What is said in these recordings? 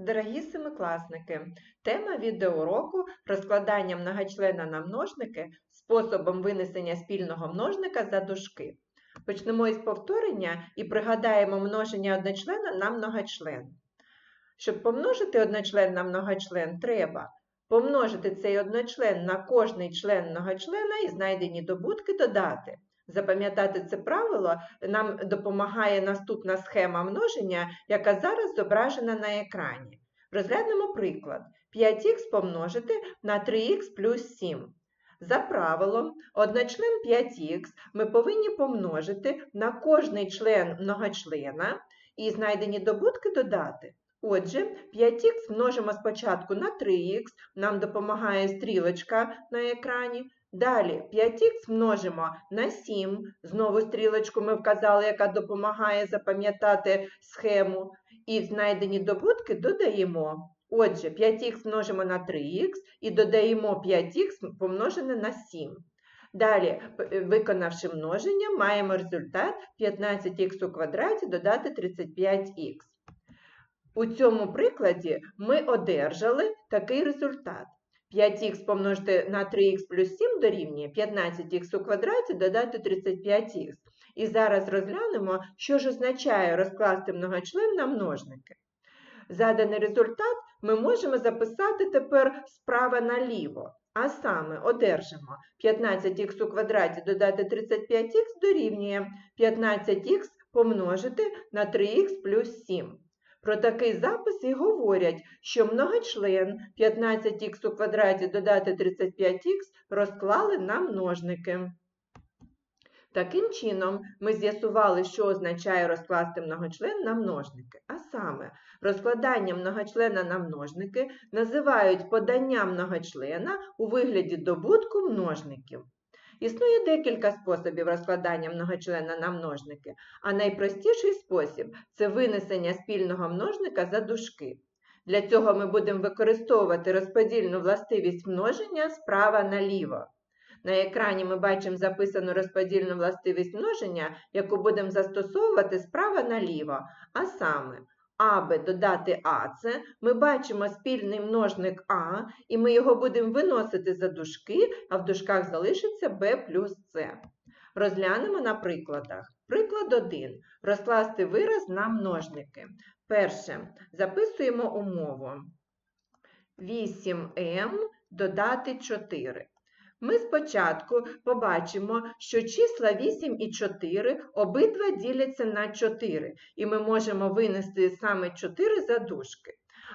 Дорогі семикласники, тема відеоуроку розкладання многочлена на множники способом винесення спільного множника за дужки. Почнемо із повторення і пригадаємо множення одночлена на многочлен. Щоб помножити одночлен на многочлен, треба помножити цей одночлен на кожний член многочлена і знайдені добутки додати. Запам'ятати це правило нам допомагає наступна схема множення, яка зараз зображена на екрані. Розглянемо приклад. 5х помножити на 3х плюс 7. За правилом, одночлен 5х ми повинні помножити на кожний член многочлена і знайдені добутки додати. Отже, 5х множимо спочатку на 3х, нам допомагає стрілочка на екрані. Далі 5х множимо на 7, знову стрілочку ми вказали, яка допомагає запам'ятати схему. І знайдені добутки додаємо. Отже, 5х множимо на 3х і додаємо 5х помножене на 7. Далі, виконавши множення, маємо результат 15х у квадраті додати 35х. У цьому прикладі ми одержали такий результат. 5х помножити на 3х плюс 7 дорівнює 15х у квадраті додати 35х. І зараз розглянемо, що ж означає розкласти многочлен на множники. Заданий результат ми можемо записати тепер справа наліво. А саме одержимо 15х у квадраті додати 35х дорівнює 15х помножити на 3х плюс 7. Про такий запис і говорять, що многочлен 15х у квадраті додати 35х розклали на множники. Таким чином, ми з'ясували, що означає розкласти многочлен на множники. А саме, розкладання многочлена на множники називають подання многочлена у вигляді добутку множників. Існує декілька способів розкладання многочлена на множники, а найпростіший спосіб це винесення спільного множника за дужки. Для цього ми будемо використовувати розподільну властивість множення справа наліво. На екрані ми бачимо записану розподільну властивість множення, яку будемо застосовувати справа наліво. А саме, аби додати АЦ, ми бачимо спільний множник А, і ми його будемо виносити за дужки, а в дужках залишиться b плюс С. Розглянемо на прикладах. Приклад 1. Розкласти вираз на множники. Перше. Записуємо умову. 8m додати 4. Ми спочатку побачимо, що числа 8 і 4 обидва діляться на 4, і ми можемо винести саме 4 за дужки.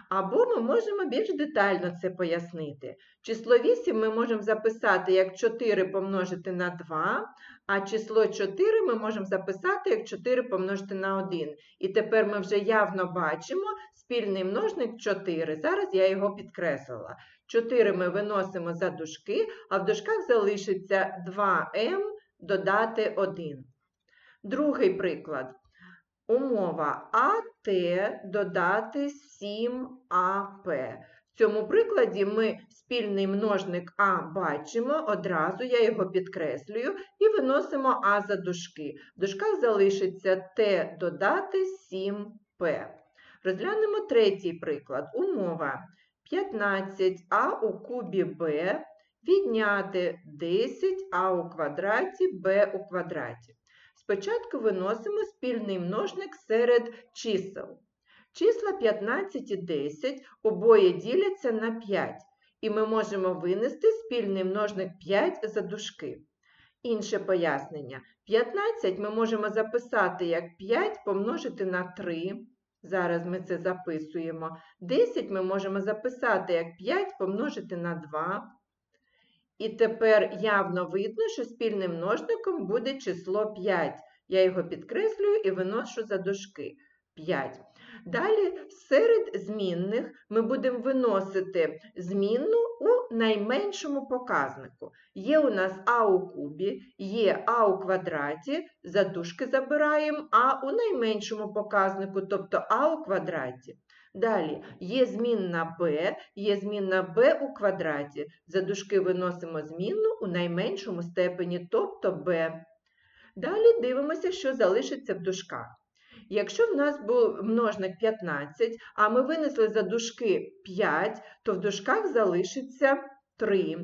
Або ми можемо більш детально це пояснити. Число 8 ми можемо записати як 4 помножити на 2, а число 4 ми можемо записати як 4 помножити на 1. І тепер ми вже явно бачимо спільний множник 4. Зараз я його підкреслила. 4 ми виносимо за дужки, а в дужках залишиться 2m додати 1. Другий приклад. Умова АТ додати 7АП. В цьому прикладі ми спільний множник А бачимо, одразу я його підкреслюю і виносимо А за дужки. В дужках залишиться Т додати 7П. Розглянемо третій приклад. Умова 15а у кубі b відняти 10а у квадраті b у квадраті. Спочатку виносимо спільний множник серед чисел. Числа 15 і 10 обоє діляться на 5, і ми можемо винести спільний множник 5 за дужки. Інше пояснення. 15 ми можемо записати як 5 помножити на 3. Зараз ми це записуємо. 10 ми можемо записати як 5 помножити на 2. І тепер явно видно, що спільним множником буде число 5. Я його підкреслюю і виношу за дужки 5. Далі серед змінних ми будемо виносити змінну у найменшому показнику. Є у нас а у кубі, є а у квадраті, за дужки забираємо а у найменшому показнику, тобто а у квадраті. Далі є змінна b, є змінна b у квадраті. За дужки виносимо змінну у найменшому степені, тобто b. Далі дивимося, що залишиться в дужках. Якщо в нас був множник 15, а ми винесли за дужки 5, то в дужках залишиться 3.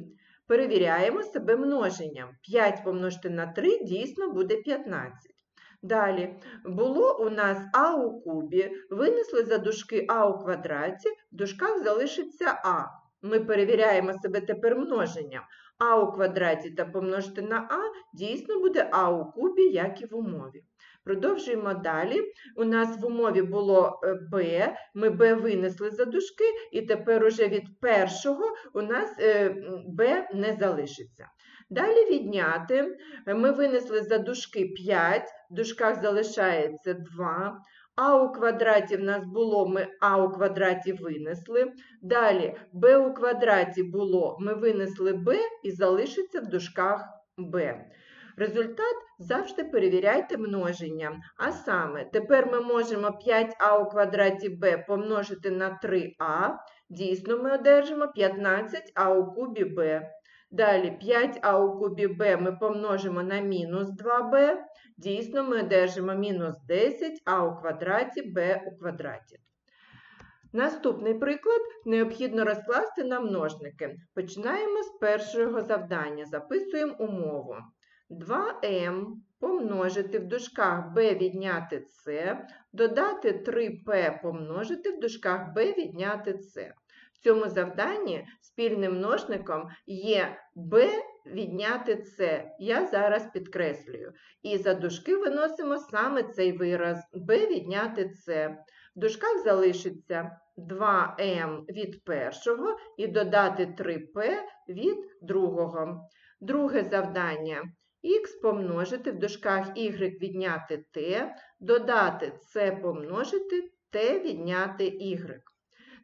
Перевіряємо себе множенням. 5 помножити на 3 дійсно буде 15. Далі, було у нас а у кубі, винесли за дужки а у квадраті, в дужках залишиться а. Ми перевіряємо себе тепер множенням. а у квадраті та помножити на а дійсно буде а у кубі, як і в умові. Продовжуємо далі. У нас в умові було е, b, ми b винесли за дужки, і тепер уже від першого у нас е, b не залишиться. Далі відняти, ми винесли за дужки 5, в дужках залишається 2. А у квадраті в нас було, ми А у квадраті винесли. Далі Б у квадраті було, ми винесли Б і залишиться в дужках Б. Результат завжди перевіряйте множенням. А саме, тепер ми можемо 5а у квадраті b помножити на 3а. Дійсно, ми одержимо 15а у кубі b. Далі 5а у кубі b ми помножимо на мінус 2b. Дійсно, ми одержимо мінус 10а у квадраті b у квадраті. Наступний приклад необхідно розкласти на множники. Починаємо з першого завдання. Записуємо умову. 2m помножити в дужках b відняти c, додати 3p помножити в дужках b відняти c. В цьому завданні спільним множником є b відняти c. Я зараз підкреслюю. І за дужки виносимо саме цей вираз b відняти c. В дужках залишиться 2m від першого і додати 3p від другого. Друге завдання х помножити в дужках y відняти t, додати c помножити t відняти y.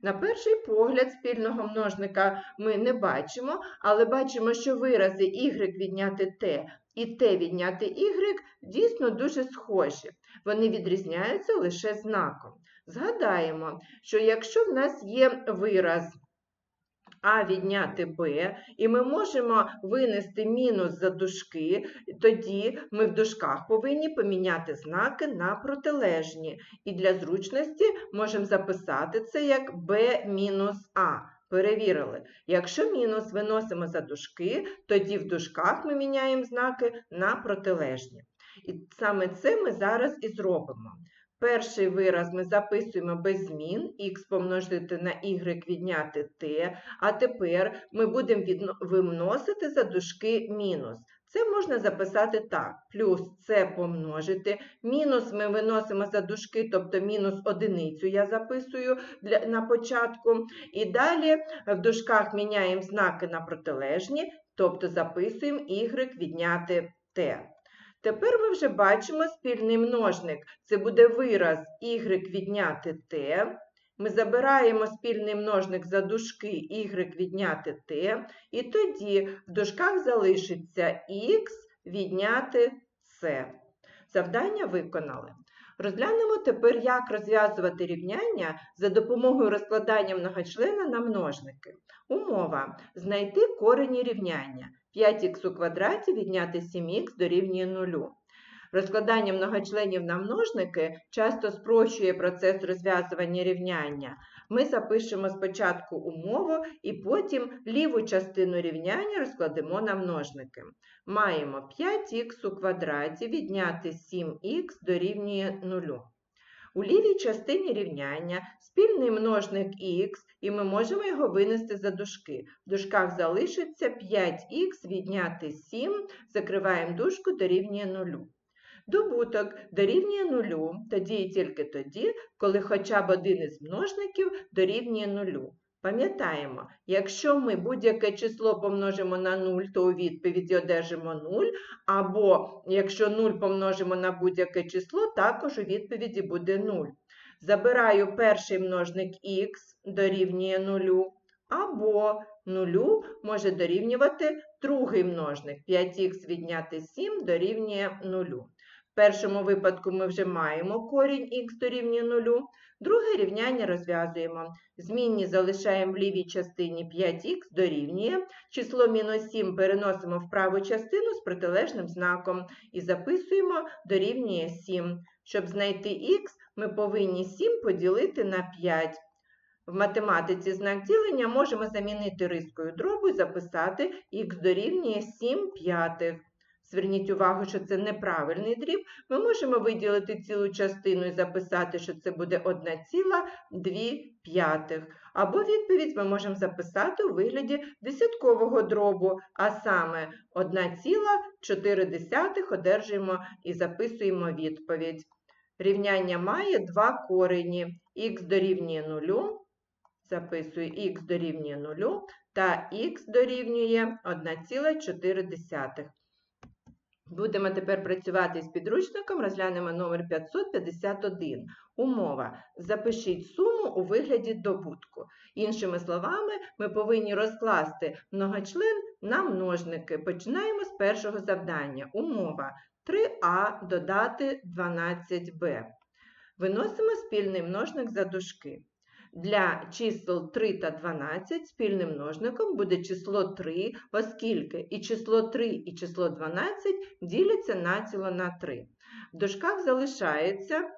На перший погляд спільного множника ми не бачимо, але бачимо, що вирази y відняти t і t відняти y дійсно дуже схожі. Вони відрізняються лише знаком. Згадаємо, що якщо в нас є вираз а відняти Б, і ми можемо винести мінус за дужки, тоді ми в дужках повинні поміняти знаки на протилежні. І для зручності можемо записати це як Б мінус А. Перевірили. Якщо мінус виносимо за дужки, тоді в дужках ми міняємо знаки на протилежні. І саме це ми зараз і зробимо. Перший вираз ми записуємо без змін, х помножити на y відняти t, а тепер ми будемо виносити за дужки мінус. Це можна записати так, плюс c помножити, мінус ми виносимо за дужки, тобто мінус одиницю я записую для, на початку. І далі в дужках міняємо знаки на протилежні, тобто записуємо y відняти t. Тепер ми вже бачимо спільний множник. Це буде вираз y відняти t. Ми забираємо спільний множник за дужки y відняти t, і тоді в дужках залишиться x відняти c. Завдання виконали. Розглянемо тепер, як розв'язувати рівняння за допомогою розкладання многочлена на множники. Умова знайти корені рівняння. 5х у квадраті відняти 7х дорівнює 0. Розкладання многочленів на множники часто спрощує процес розв'язування рівняння. Ми запишемо спочатку умову і потім ліву частину рівняння розкладемо на множники. Маємо 5х у квадраті відняти 7х дорівнює 0. У лівій частині рівняння спільний множник х, і ми можемо його винести за дужки. В дужках залишиться 5х відняти 7, закриваємо дужку дорівнює 0. Добуток дорівнює 0, тоді і тільки тоді, коли хоча б один із множників дорівнює 0. Пам'ятаємо, якщо ми будь-яке число помножимо на 0, то у відповіді одержимо 0, або якщо 0 помножимо на будь-яке число, також у відповіді буде 0. Забираю перший множник х дорівнює 0, або 0 може дорівнювати другий множник 5х відняти 7 дорівнює 0. В першому випадку ми вже маємо корінь х дорівнює 0. Друге рівняння розв'язуємо. Змінні залишаємо в лівій частині 5х дорівнює. Число мінус 7 переносимо в праву частину з протилежним знаком і записуємо дорівнює 7. Щоб знайти х, ми повинні 7 поділити на 5. В математиці знак ділення можемо замінити рискою дробу і записати х дорівнює 7 п'ятих. Зверніть увагу, що це неправильний дріб. Ми можемо виділити цілу частину і записати, що це буде 1,2. Або відповідь ми можемо записати у вигляді десяткового дробу, а саме 1,4 одержуємо і записуємо відповідь. Рівняння має два корені. х дорівнює 0, записую х дорівнює 0 та х дорівнює 1,4. Будемо тепер працювати з підручником, розглянемо номер 551. Умова. Запишіть суму у вигляді добутку. Іншими словами, ми повинні розкласти многочлен на множники. Починаємо з першого завдання. Умова 3а додати 12b. Виносимо спільний множник за дужки. Для чисел 3 та 12 спільним множником буде число 3, оскільки і число 3, і число 12 діляться націло на 3. В дужках залишається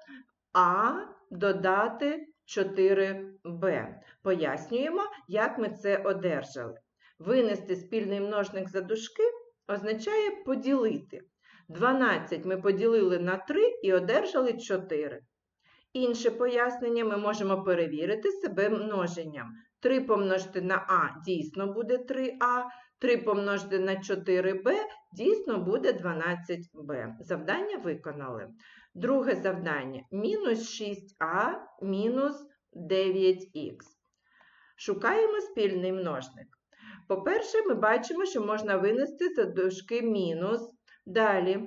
А додати 4Б. Пояснюємо, як ми це одержали. Винести спільний множник за дужки означає поділити. 12 ми поділили на 3 і одержали 4. Інше пояснення ми можемо перевірити себе множенням. 3 помножити на А дійсно буде 3А, 3 помножити на 4Б дійсно буде 12Б. Завдання виконали. Друге завдання мінус 6А мінус 9х. Шукаємо спільний множник. По-перше, ми бачимо, що можна винести за дужки мінус. Далі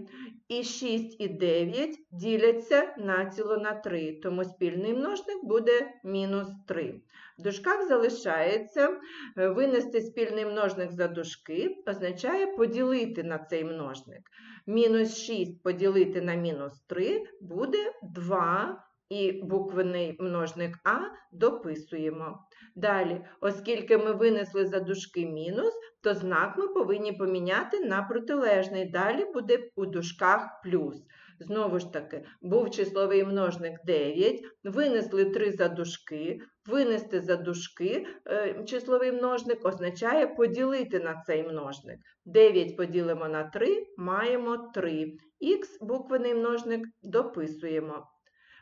і 6 і 9 діляться націло на 3, тому спільний множник буде мінус 3. В дужках залишається е, винести спільний множник за дужки, означає поділити на цей множник. Мінус 6 поділити на мінус 3 буде 2, і буквений множник А дописуємо. Далі, оскільки ми винесли за дужки мінус, то знак ми повинні поміняти на протилежний. Далі буде у дужках плюс. Знову ж таки, був числовий множник 9, винесли 3 за дужки, винести за дужки е, числовий множник означає поділити на цей множник. 9 поділимо на 3, маємо 3. Х буквений множник дописуємо.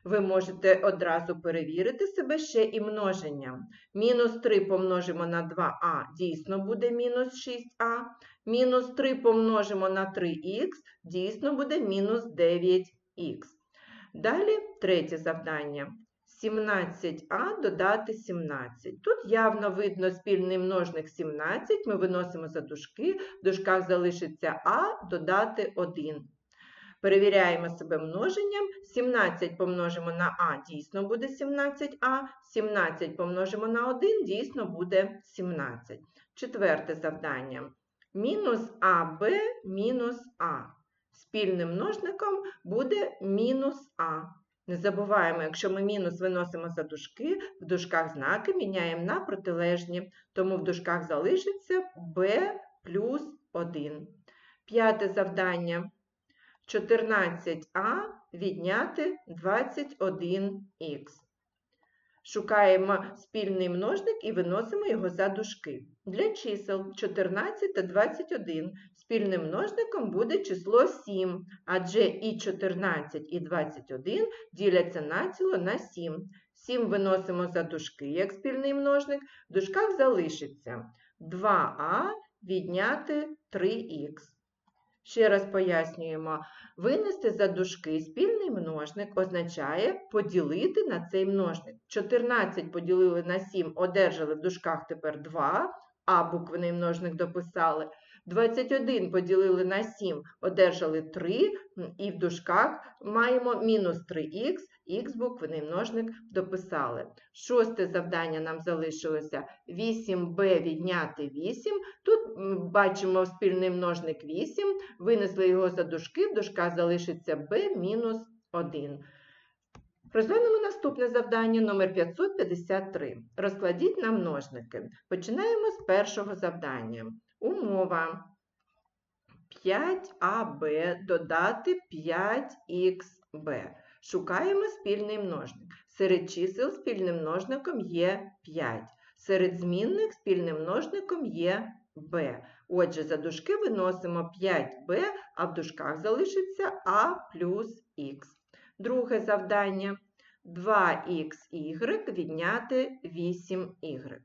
Ви можете одразу перевірити себе ще і множенням. Мінус 3 помножимо на 2а, дійсно буде мінус 6а. Мінус 3 помножимо на 3х, дійсно буде мінус 9х. Далі третє завдання. 17а додати 17. Тут явно видно спільний множник 17, ми виносимо за дужки, в дужках залишиться а додати 1. Перевіряємо себе множенням. 17 помножимо на А, дійсно буде 17А. 17 помножимо на 1, дійсно буде 17. Четверте завдання. Мінус АБ мінус А. Спільним множником буде мінус А. Не забуваємо, якщо ми мінус виносимо за дужки, в дужках знаки міняємо на протилежні, тому в дужках залишиться b плюс 1. П'яте завдання. 14а відняти 21х. Шукаємо спільний множник і виносимо його за дужки. Для чисел 14 та 21 спільним множником буде число 7, адже і 14, і 21 діляться націло на 7. 7 виносимо за дужки, як спільний множник, в дужках залишиться 2а відняти 3х. Ще раз пояснюємо, винести за дужки спільний множник означає поділити на цей множник. 14 поділили на 7, одержали в дужках тепер 2, а буквений множник дописали. 21 поділили на 7, одержали 3, і в дужках маємо мінус 3х, х буквений множник дописали. Шосте завдання нам залишилося 8b відняти 8. Тут бачимо спільний множник 8, винесли його за дужки, в дужках залишиться b мінус 1. Розглянемо наступне завдання номер 553. Розкладіть на множники. Починаємо з першого завдання. Умова 5аб додати 5ХБ. Шукаємо спільний множник. Серед чисел спільним множником є 5. Серед змінних спільним множником є b. Отже, за дужки виносимо 5b, а в дужках залишиться a плюс х. Друге завдання. 2xy відняти 8y.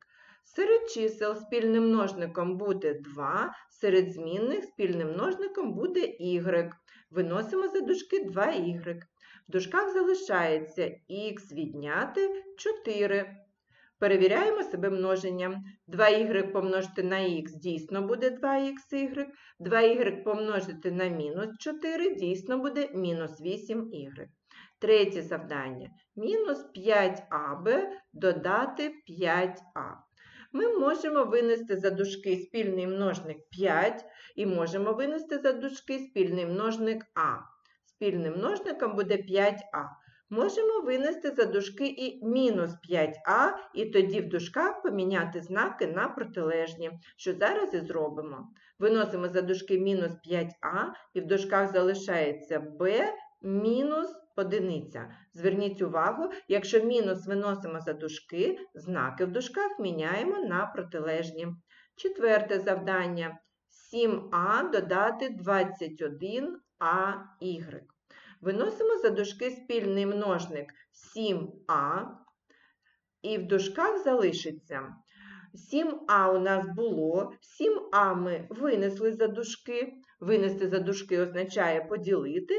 Серед чисел спільним множником буде 2, серед змінних спільним множником буде y. Виносимо за дужки 2y. В дужках залишається х відняти 4. Перевіряємо себе множенням. 2y помножити на х дійсно буде 2xy, 2y помножити на мінус 4 дійсно буде мінус 8y. Третє завдання. Мінус 5аб додати 5а. Ми можемо винести за дужки спільний множник 5 і можемо винести за дужки спільний множник а. Спільним множником буде 5а. Можемо винести за дужки і мінус 5а, і тоді в дужках поміняти знаки на протилежні, що зараз і зробимо. Виносимо за дужки мінус 5а, і в дужках залишається b мінус одиниця. Зверніть увагу, якщо мінус виносимо за дужки, знаки в дужках міняємо на протилежні. Четверте завдання. 7а додати 21аy. Виносимо за дужки спільний множник 7а, і в дужках залишиться 7а у нас було, 7а ми винесли за дужки. Винести за дужки означає поділити.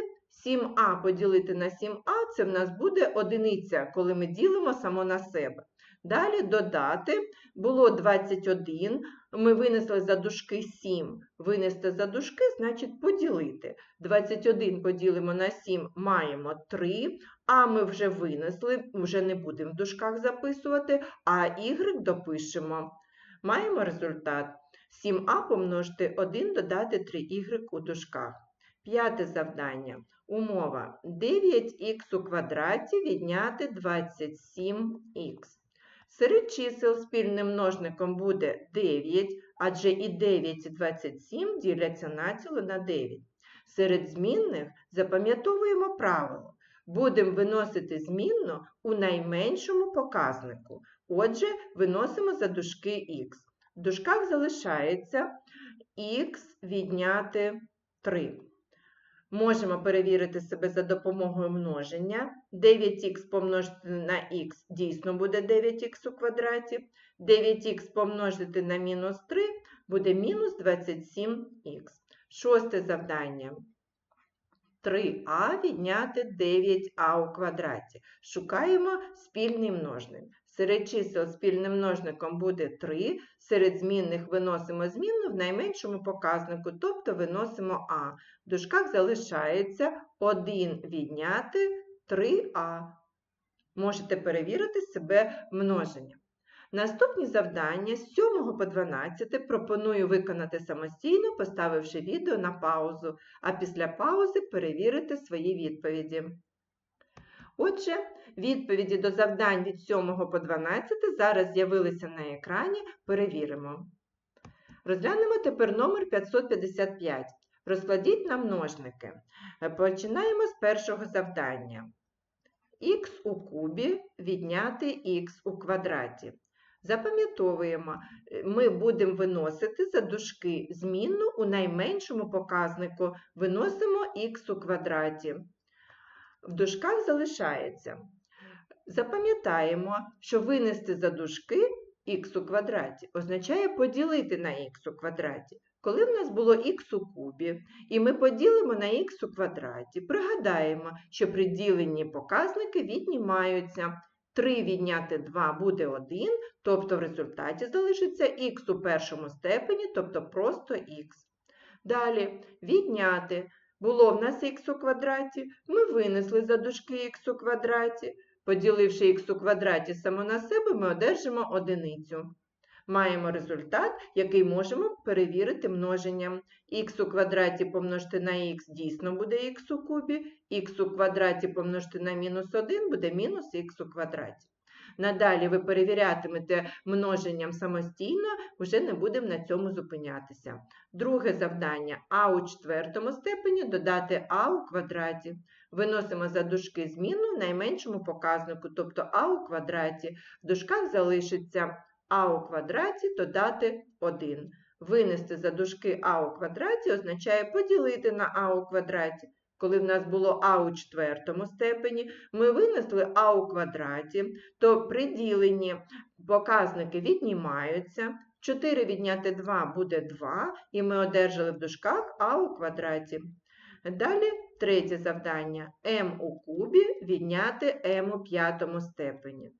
7а поділити на 7а це в нас буде одиниця, коли ми ділимо само на себе. Далі додати було 21, ми винесли за дужки 7. Винести за дужки, значить поділити. 21 поділимо на 7, маємо 3, а ми вже винесли, вже не будемо в дужках записувати, а y допишемо. Маємо результат. 7а помножити 1 додати 3y у дужках. П'яте завдання. Умова 9х у квадраті відняти 27х. Серед чисел спільним множником буде 9, адже і 9 і 27 діляться націло на 9. Серед змінних запам'ятовуємо правило. Будемо виносити змінну у найменшому показнику. Отже, виносимо за дужки х. В дужках залишається х відняти 3. Можемо перевірити себе за допомогою множення. 9х помножити на х дійсно буде 9х у квадраті. 9х помножити на мінус 3 буде мінус 27х. Шосте завдання. 3а відняти 9а у квадраті. Шукаємо спільний множник. Серед чисел спільним множником буде 3, серед змінних виносимо змінну в найменшому показнику, тобто виносимо А. В дужках залишається 1 відняти 3а. Можете перевірити себе множенням. Наступні завдання з 7 по 12 пропоную виконати самостійно, поставивши відео на паузу, а після паузи перевірити свої відповіді. Отже, відповіді до завдань від 7 по 12 зараз з'явилися на екрані, перевіримо. Розглянемо тепер номер 555. Розкладіть на множники. Починаємо з першого завдання. Х у кубі відняти х у квадраті. Запам'ятовуємо, ми будемо виносити за дужки змінну у найменшому показнику. Виносимо х у квадраті. В дужках залишається. Запам'ятаємо, що винести за дужки х у квадраті означає поділити на х у квадраті. Коли в нас було х у кубі, і ми поділимо на х у квадраті, пригадаємо, що при діленні показники віднімаються. 3 відняти 2 буде 1, тобто в результаті залишиться х у першому степені, тобто просто х. Далі відняти. Було в нас х у квадраті, ми винесли за дужки х у квадраті. Поділивши х у квадраті само на себе, ми одержимо одиницю. Маємо результат, який можемо перевірити множенням. х у квадраті помножити на х дійсно буде х у кубі, х у квадраті помножити на мінус 1 буде мінус х у квадраті. Надалі ви перевірятимете множенням самостійно, вже не будемо на цьому зупинятися. Друге завдання а у четвертому степені додати а у квадраті. Виносимо за дужки зміну найменшому показнику, тобто а у квадраті. В дужках залишиться а у квадраті додати 1. Винести за дужки а у квадраті означає поділити на а у квадраті. Коли в нас було а у четвертому степені, ми винесли а у квадраті, то при діленні показники віднімаються. 4 відняти 2 буде 2, і ми одержали в дужках а у квадраті. Далі третє завдання m у кубі відняти m у п'ятому степені.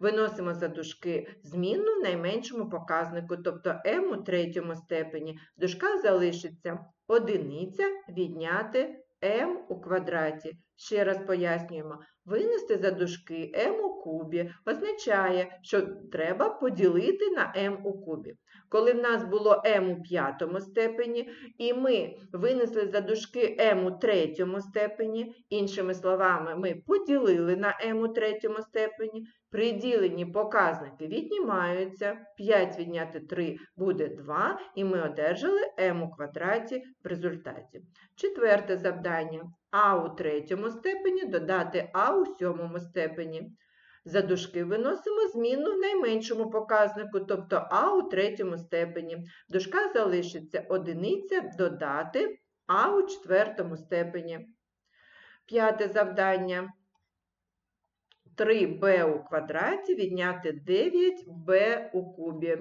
Виносимо за дужки в найменшому показнику, тобто m у третьому степені. В дужках залишиться одиниця відняти m у квадраті. Ще раз пояснюємо, винести за дужки m у кубі означає, що треба поділити на m у кубі. Коли в нас було m у п'ятому степені, і ми винесли за дужки m у третьому степені, іншими словами, ми поділили на m у третьому степені, при діленні показники віднімаються, 5 відняти 3 буде 2, і ми одержали m у квадраті в результаті. Четверте завдання а у третьому степені додати а у сьомому степені. За дужки виносимо зміну в найменшому показнику, тобто а у третьому степені. В дужках залишиться одиниця додати а у четвертому степені. П'яте завдання. 3b у квадраті відняти 9b у кубі.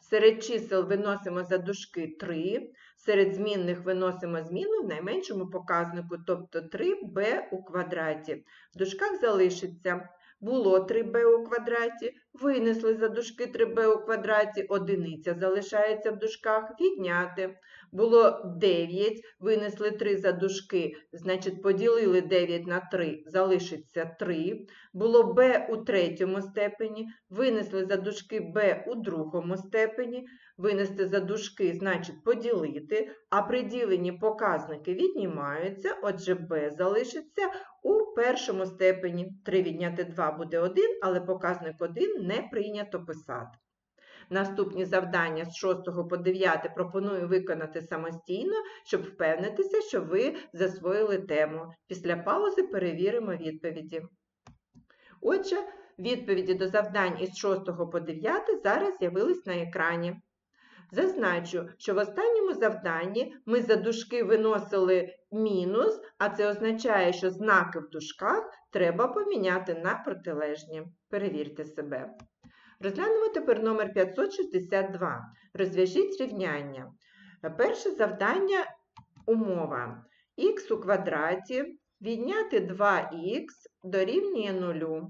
Серед чисел виносимо за дужки 3, серед змінних виносимо зміну в найменшому показнику, тобто 3b у квадраті. В дужках залишиться було 3b у квадраті, винесли за дужки 3b у квадраті, одиниця залишається в дужках, відняти. Було 9, винесли 3 за дужки, значить поділили 9 на 3, залишиться 3. Було b у третьому степені, винесли за дужки b у другому степені, винести за дужки, значить поділити, а при діленні показники віднімаються, отже b залишиться у першому степені. 3 відняти 2 буде 1, але показник 1 не прийнято писати. Наступні завдання з 6 по 9 пропоную виконати самостійно, щоб впевнитися, що ви засвоїли тему. Після паузи перевіримо відповіді. Отже, відповіді до завдань із 6 по 9 зараз з'явились на екрані. Зазначу, що в останньому завданні ми за дужки виносили мінус, а це означає, що знаки в дужках треба поміняти на протилежні. Перевірте себе. Розглянемо тепер номер 562. Розв'яжіть рівняння. Перше завдання умова. х у квадраті відняти 2х дорівнює 0.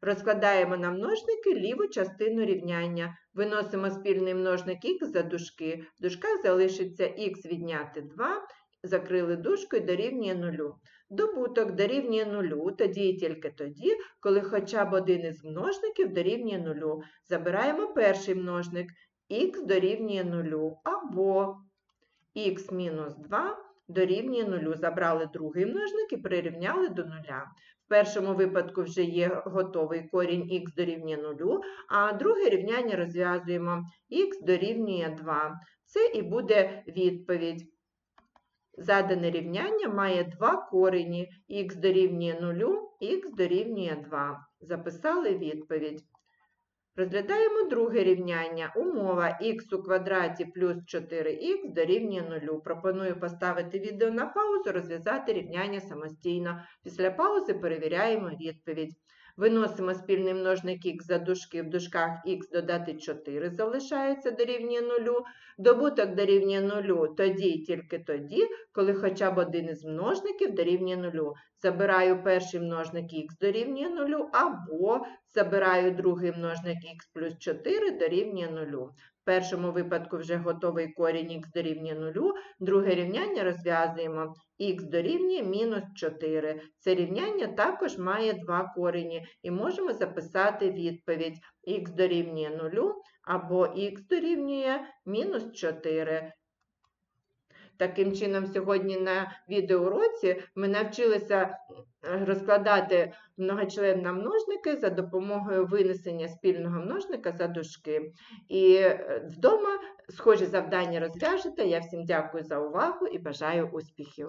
Розкладаємо на множники ліву частину рівняння. Виносимо спільний множник х за дужки. В дужках залишиться х відняти 2, закрили дужку і дорівнює 0. Добуток дорівнює 0 тоді і тільки тоді, коли хоча б один із множників дорівнює 0. Забираємо перший множник х дорівнює 0 або х мінус 2 дорівнює 0. Забрали другий множник і прирівняли до 0. В першому випадку вже є готовий корінь х дорівнює 0, а друге рівняння розв'язуємо х дорівнює 2. Це і буде відповідь. Задане рівняння має два корені х дорівнює 0, х дорівнює 2. Записали відповідь. Розглядаємо друге рівняння. Умова х у квадраті плюс 4х дорівнює 0. Пропоную поставити відео на паузу, розв'язати рівняння самостійно. Після паузи перевіряємо відповідь. Виносимо спільний множник х за дужки, в дужках х додати 4 залишається дорівнює 0. Добуток дорівнює 0 тоді і тільки тоді, коли хоча б один із множників дорівнює 0. Забираю перший множник х дорівнює 0, або забираю другий множник х плюс 4 дорівнює 0 В першому випадку вже готовий корінь х дорівнює 0, друге рівняння розв'язуємо. Х дорівнює мінус 4. Це рівняння також має два корені. І можемо записати відповідь. Х дорівнює 0 або х дорівнює мінус 4. Таким чином, сьогодні на відеоуроці ми навчилися розкладати розкладати многочленні множники за допомогою винесення спільного множника за дужки. І е, вдома схожі завдання розв'яжете. Я всім дякую за увагу і бажаю успіхів.